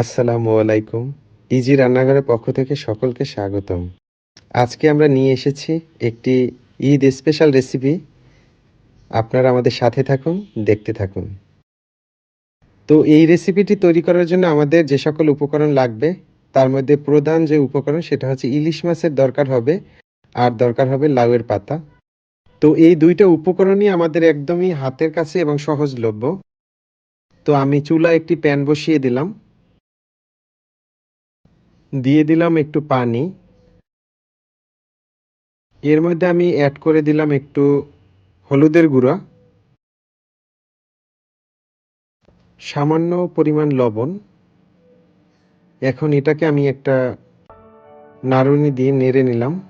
আসসালামু আলাইকুম। ইজি রান্নাঘরের পক্ষ থেকে সকলকে স্বাগতম। আজকে আমরা নিয়ে এসেছি একটি ঈদ স্পেশাল রেসিপি। আপনারা আমাদের সাথে থাকুন, দেখতে থাকুন। তো এই রেসিপিটি তৈরি করার জন্য আমাদের যে সকল উপকরণ লাগবে, তার মধ্যে প্রধান যে উপকরণ সেটা হচ্ছে ইলিশ মাছের দরকার হবে আর দরকার হবে লাউয়ের পাতা। তো এই দুইটা উপকরণই আমাদের একদমই হাতের কাছে এবং সহজলভ্য। তো আমি চুলা একটি প্যান বসিয়ে দিলাম। দিয়ে দিলাম একটু পানি। এর মধ্যে আমি অ্যাড করে দিলাম একটু হলুদের গুঁড়া। সামান্য পরিমাণ লবণ। এখন এটাকে আমি একটা নাড়ুনি দিয়ে নেড়ে নিলাম।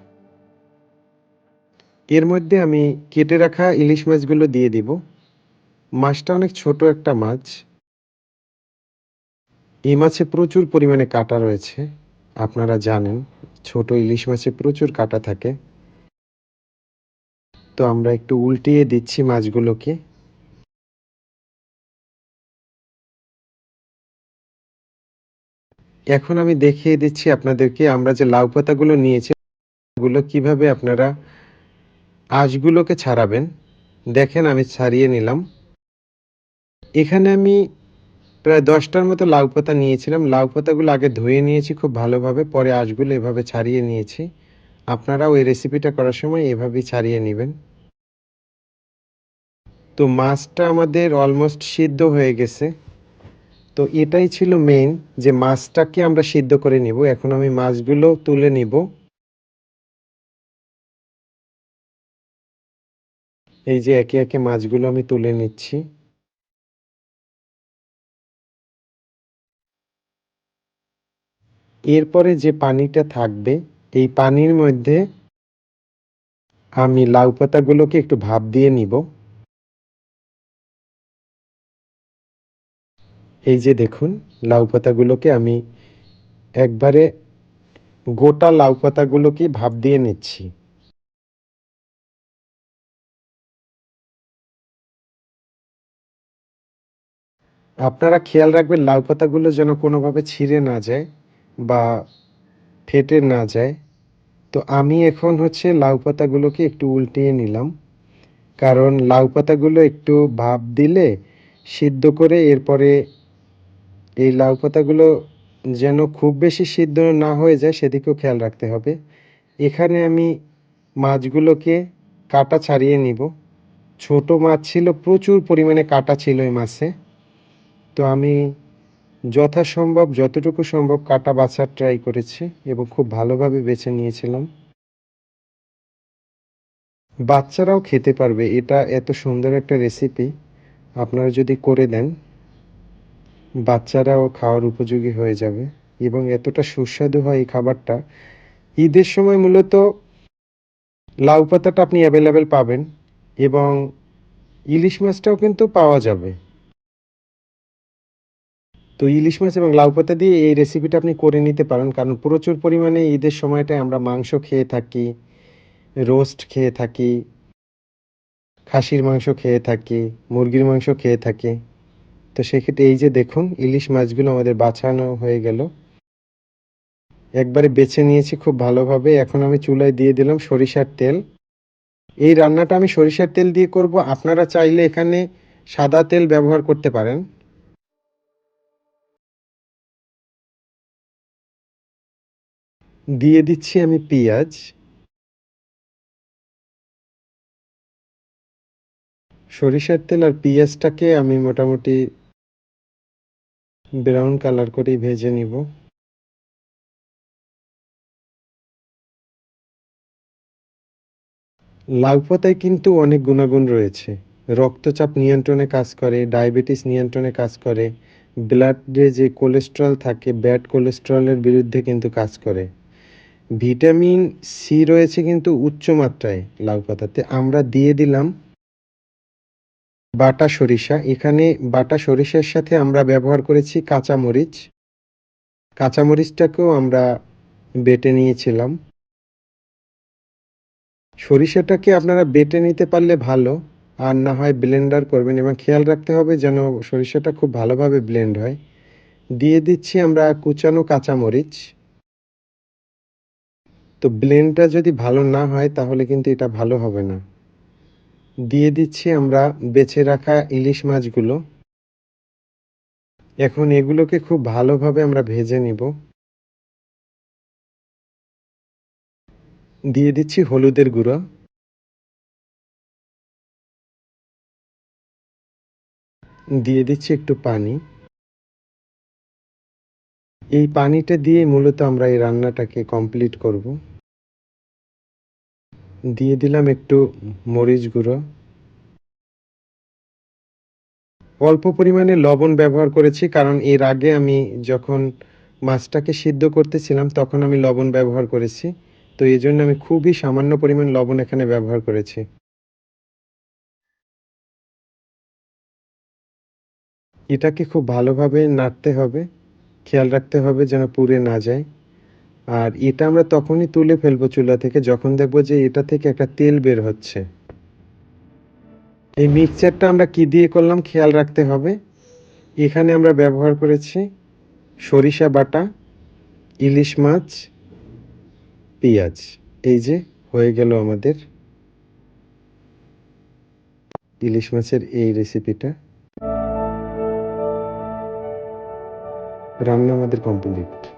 এর মধ্যে আমি কেটে রাখা ইলিশ মাছগুলো দিয়ে দিব। মাছটা অনেক ছোট একটা মাছ। এই মাছে প্রচুর পরিমাণে কাটা রয়েছে। আপনারা জানেন, ছোট ইলিশ মাছে প্রচুর কাটা থাকে। তো আমরা একটু উল্টিয়ে দিচ্ছি মাছগুলোকে। এখন আমি দেখিয়ে দিচ্ছি আপনাদেরকে আমরা যে লাউ পাতাগুলো নিয়েছি ওগুলো কীভাবে আপনারা আঁশগুলোকে ছাড়াবেন। দেখেন আমি ছাড়িয়ে নিলাম। এখানে আমি প্রায় দশটার মতো লাউ পাতা নিয়েছিলাম। লাউ পাতাগুলো আগে ধুয়ে নিয়েছি খুব ভালোভাবে, পরে আঁশগুলো এভাবে ছাড়িয়ে নিয়েছি। আপনারাও এই রেসিপিটা করার সময় এভাবেই ছাড়িয়ে নেবেন। তো মাছটা আমাদের অলমোস্ট সিদ্ধ হয়ে গেছে। তো এটাই ছিল মেইন যে মাছটাকে আমরা সিদ্ধ করে নিব। এখন আমি মাছগুলো তুলে নিব। এই যে একে একে মাছগুলো আমি তুলে নিচ্ছি। এরপরে যে পানিটা থাকবে, এই পানির মধ্যে আমি লাউ পাতাগুলোকে একটু ভাপ দিয়ে নিব। এই যে দেখুন, লাউ পাতাগুলোকে আমি একবারে গোটা লাউ পাতাগুলোকে ভাপ দিয়ে নিচ্ছি। আপনারা খেয়াল রাখবেন, লাউ পাতাগুলো যেন কোনোভাবে ছিঁড়ে না যায়। বা ফেটে না যায়, তো আমি এখন হচ্ছে লাউ পাতাগুলোকে একটু উল্টিয়ে নিলাম। কারণ লাউ পাতাগুলো একটু ভাপ দিলে, সিদ্ধ করে এরপরে এই লাউ পাতাগুলো যেন খুব বেশি সিদ্ধ না হয়ে যায়, সেদিকেও খেয়াল রাখতে হবে। এখানে আমি মাছগুলোকে কাটা ছাড়িয়ে নিব। ছোট মাছ ছিল, প্রচুর পরিমাণে কাটা ছিল এই মাছে। তো আমি যথাসম্ভব, যতটুকু সম্ভব কাটা বাছার ট্রাই করেছি এবং খুব ভালোভাবে বেছে নিয়েছিলাম। বাচ্চারাও খেতে পারবে, এটা এত সুন্দর একটা রেসিপি আপনারা যদি করে দেন, বাচ্চারাও খাওয়ার উপযোগী হয়ে যাবে এবং এতটা সুস্বাদু হয় এই খাবারটা। ঈদের সময় মূলত লাউ পাতাটা আপনি অ্যাভেলেবেল পাবেন এবং ইলিশ মাছটাও কিন্তু পাওয়া যাবে। তো ইলিশ মাছ এবং লাউ পাতা দিয়ে এই রেসিপিটা আপনি করে নিতে পারেন। কারণ প্রচুর পরিমাণে ঈদের সময়টায় আমরা মাংস খেয়ে থাকি রোস্ট খেয়ে থাকি, খাসির মাংস খেয়ে থাকি, মুরগির মাংস খেয়ে থাকি। তো সেক্ষেত্রে এই যে দেখুন, ইলিশ মাছগুলো আমাদের বাছানো হয়ে গেল। একবারে বেছে নিয়েছি খুব ভালোভাবে। এখন আমি চুলায় দিয়ে দিলাম সরিষার তেল। এই রান্নাটা আমি সরিষার তেল দিয়ে করব। আপনারা চাইলে এখানে সাদা তেল ব্যবহার করতে পারেন। দিয়ে দিচ্ছি আমি পেঁয়াজ। সরিষার তেল আর পেঁয়াজটাকে আমি মোটামুটি ব্রাউন কালার করেই ভেজে নিব। লাউ পাতায় কিন্তু অনেক গুণাগুণ রয়েছে। রক্তচাপ নিয়ন্ত্রণে কাজ করে, ডায়াবেটিস নিয়ন্ত্রণে কাজ করে, ব্লাডে যে কোলেস্ট্রল থাকে, ব্যাড কোলেস্ট্রলের বিরুদ্ধে কিন্তু কাজ করে। ভিটামিন সি রয়েছে কিন্তু উচ্চ মাত্রায় লাউ পাতাতে। আমরা দিয়ে দিলাম বাটা সরিষা। এখানে বাটা সরিষার সাথে আমরা ব্যবহার করেছি কাঁচামরিচ। কাঁচামরিচটাকেও আমরা বেটে নিয়েছিলাম। সরিষাটাকে আপনারা বেটে নিতে পারলে ভালো। আর না হয় ব্লেন্ডার করবেন। এবং খেয়াল রাখতে হবে যেন সরিষাটা খুব ভালোভাবে ব্লেন্ড হয়। দিয়ে দিচ্ছি আমরা কুচানো কাঁচামরিচ। তো ব্লেন্ডটা যদি ভালো না হয়, তাহলে কিন্তু এটা ভালো হবে না। দিয়ে দিচ্ছি আমরা বেছে রাখা ইলিশ মাছগুলো। এখন এগুলোকে খুব ভালোভাবে আমরা ভেজে নিব। দিয়ে দিচ্ছি হলুদের গুঁড়ো। দিয়ে দিচ্ছি একটু পানি। এই পানিটা দিয়ে মূলত আমরা এই রান্নাটাকে কমপ্লিট করব। দিয়ে দিলাম একটু মরিচ গুঁড়ো। অল্প পরিমাণে লবণ ব্যবহার করেছি, কারণ এর আগে আমি যখন মাছটাকে সিদ্ধ করতেছিলাম তখন আমি লবণ ব্যবহার করেছি। তো এই জন্য আমি খুবই সামান্য পরিমাণ লবণ এখানে ব্যবহার করেছি। এটাকে খুব ভালোভাবে নাড়তে হবে, খেয়াল রাখতে হবে যেন পুড়ে না যায়। আর এটা আমরা তখনই তুলে ফেলব চুলা থেকে যখন দেখব যে এটা থেকে একটা তেল বের হচ্ছে। এই মিক্সচারটা আমরা কি দিয়ে করলাম খেয়াল রাখতে হবে। এখানে আমরা ব্যবহার করেছি সরিষা বাটা, ইলিশ মাছ, পেঁয়াজ। এই যে হয়ে গেল আমাদের ইলিশ মাছের এই রেসিপিটা রান্না আমাদের কমপ্লিট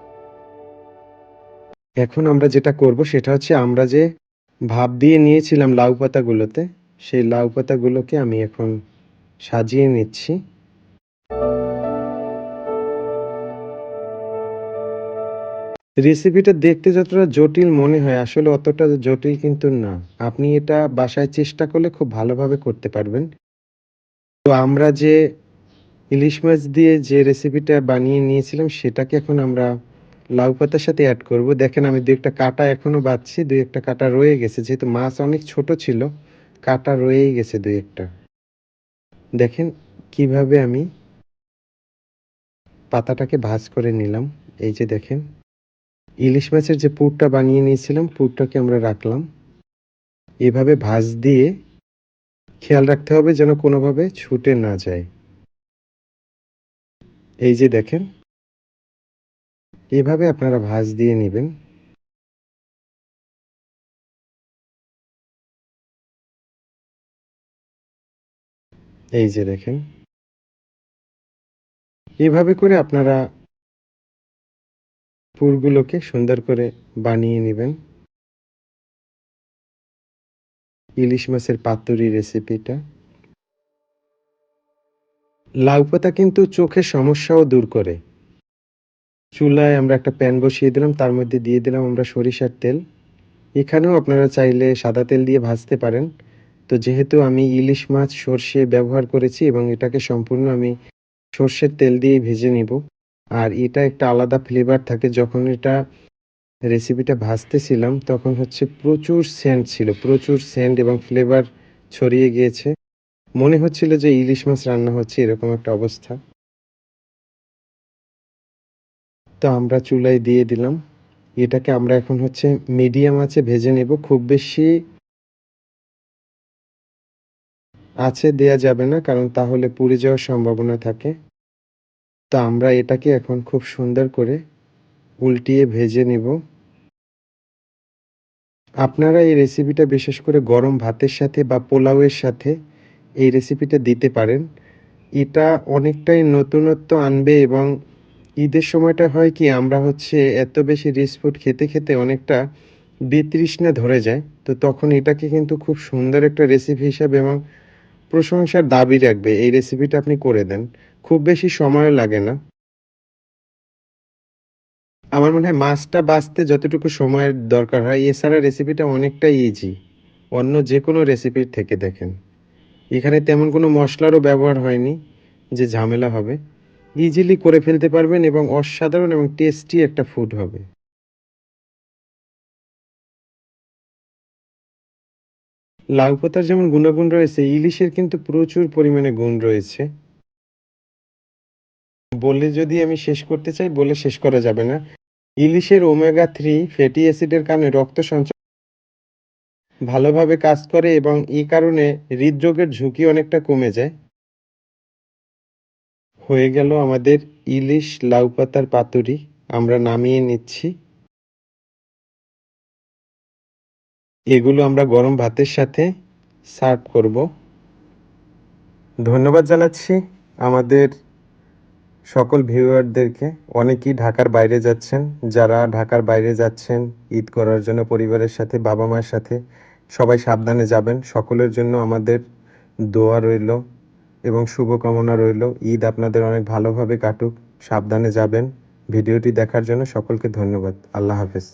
এখন আমরা যেটা করব সেটা হচ্ছে আমরা যে ভাব দিয়ে নিয়েছিলাম লাউ পাতাগুলোতে, সেই লাউ পাতাগুলোকে আমি এখন সাজিয়ে নিচ্ছি। রেসিপিটা দেখতে যতটা জটিল মনে হয়, আসলে অতটা জটিল কিন্তু না। আপনি এটা বাসায় চেষ্টা করলে খুব ভালোভাবে করতে পারবেন। তো আমরা যে ইলিশ মাছ দিয়ে যে রেসিপিটা বানিয়ে নিয়েছিলাম, সেটাকে এখন আমরা লাউ পাতার সাথে অ্যাড করব। দেখেন আমি দু একটা কাটা এখনও বাচ্ছি দুই একটা কাটা রয়ে গেছে, যেহেতু মাছ অনেক ছোট ছিল, কাটা রয়েই গেছে দুই একটা। দেখেন কীভাবে আমি পাতাটাকে ভাজ করে নিলাম। এই যে দেখেন, ইলিশ মাছের যে পুরটা বানিয়ে নিয়েছিলাম, পুরটাকে আমরা রাখলাম। এভাবে ভাজ দিয়ে খেয়াল রাখতে হবে যেন কোনোভাবে ছুটে না যায়। এই যে দেখেন এভাবে আপনারা ভাজ দিয়ে নেবেন। এই যে দেখেন। এভাবে করে আপনারা পুরগুলোকে সুন্দর করে বানিয়ে নেবেন। ইলিশ মাছের পাতুরি রেসিপিটা। লাউ পাতা কিন্তু চোখের সমস্যাও দূর করে। চুলায় আমরা একটা প্যান বসিয়ে দিলাম, তার মধ্যে দিয়ে দিলাম আমরা সরিষার তেল। এখানেও আপনারা চাইলে সাদা তেল দিয়ে ভাজতে পারেন। তো যেহেতু আমি ইলিশ মাছ সর্ষে ব্যবহার করেছি এবং এটাকে সম্পূর্ণ আমি সর্ষের তেল দিয়ে ভেজে নিব। আর এটা একটা আলাদা ফ্লেভার থাকে, যখন এটা রেসিপিটা ভাজতেছিলাম, তখন হচ্ছে প্রচুর সেন্ট ছিল, প্রচুর সেন্ট এবং ফ্লেভার ছড়িয়ে গিয়েছে। মনে হচ্ছিল যে ইলিশ মাছ রান্না হচ্ছে এরকম একটা অবস্থা। তো আমরা চুলায় দিয়ে দিলাম। এটাকে আমরা এখন হচ্ছে মিডিয়াম আছে ভেজে নেব। খুব বেশি আছে দেয়া যাবে না, কারণ তাহলে পুড়ে যাওয়ার সম্ভাবনা থাকে। তো আমরা এটাকে এখন খুব সুন্দর করে উল্টিয়ে ভেজে নেব। আপনারা এই রেসিপিটা বিশেষ করে গরম ভাতের সাথে বা পোলাওয়ের সাথে এই রেসিপিটা দিতে পারেন। এটা অনেকটাই নতুনত্ব আনবে এবং ঈদের সময়টা হয় কি, আমরা হচ্ছে এত বেশি রিচ ফুড খেতে খেতে অনেকটা বিতৃষ্ণা ধরে যায়। তো তখন এটাকে কিন্তু খুব সুন্দর একটা রেসিপি হিসাবে এবং প্রশংসার দাবি রাখবে। এই রেসিপিটা আপনি করে দেন। খুব বেশি সময় লাগে না। আমার মনে হয় মাছটা বাছতে যতটুকু সময়ের দরকার হয়, এছাড়া রেসিপিটা অনেকটাই ইজি অন্য যে কোনো রেসিপির থেকে দেখেন। এখানে তেমন কোনো মশলারও ব্যবহার হয়নি, যে ঝামেলা হবে। ইজিলি করে ফেলতে পারবেন এবং অসাধারণ এবং টেস্টি একটা ফুড হবে। লাউ পাতার যেমন গুণাগুণ রয়েছে, ইলিশের কিন্তু প্রচুর পরিমাণে গুণ রয়েছে। বলে যদি আমি শেষ করতে চাই বলে শেষ করা যাবে না। ইলিশের ওমেগা থ্রি ফ্যাটি অ্যাসিডের কারণে রক্ত সঞ্চালন ভালোভাবে কাজ করে এবং এই কারণে হৃদরোগের ঝুঁকি অনেকটা কমে যায়। হয়ে গেল আমাদের ইলিশ লাউ পাতার পাতুরি। আমরা নামিয়ে নিচ্ছি। এগুলো আমরা গরম ভাতের সাথে সার্ভ করব। ধন্যবাদ জানাচ্ছি আমাদের সকল ভিউয়ারদেরকে। অনেকেই ঢাকার বাইরে যাচ্ছেন। যারা ঢাকার বাইরে যাচ্ছেন, ঈদ করার জন্য পরিবারের সাথে, বাবা মার সাথে, সবাই সাবধানে যাবেন। সকলের জন্য আমাদের দোয়া রইল। এবং শুভকামনা রইল। ঈদ আপনাদের অনেক ভালোভাবে কাটুক। সাবধানে যাবেন। ভিডিওটি দেখার জন্য সকলকে ধন্যবাদ। আল্লাহ হাফেজ।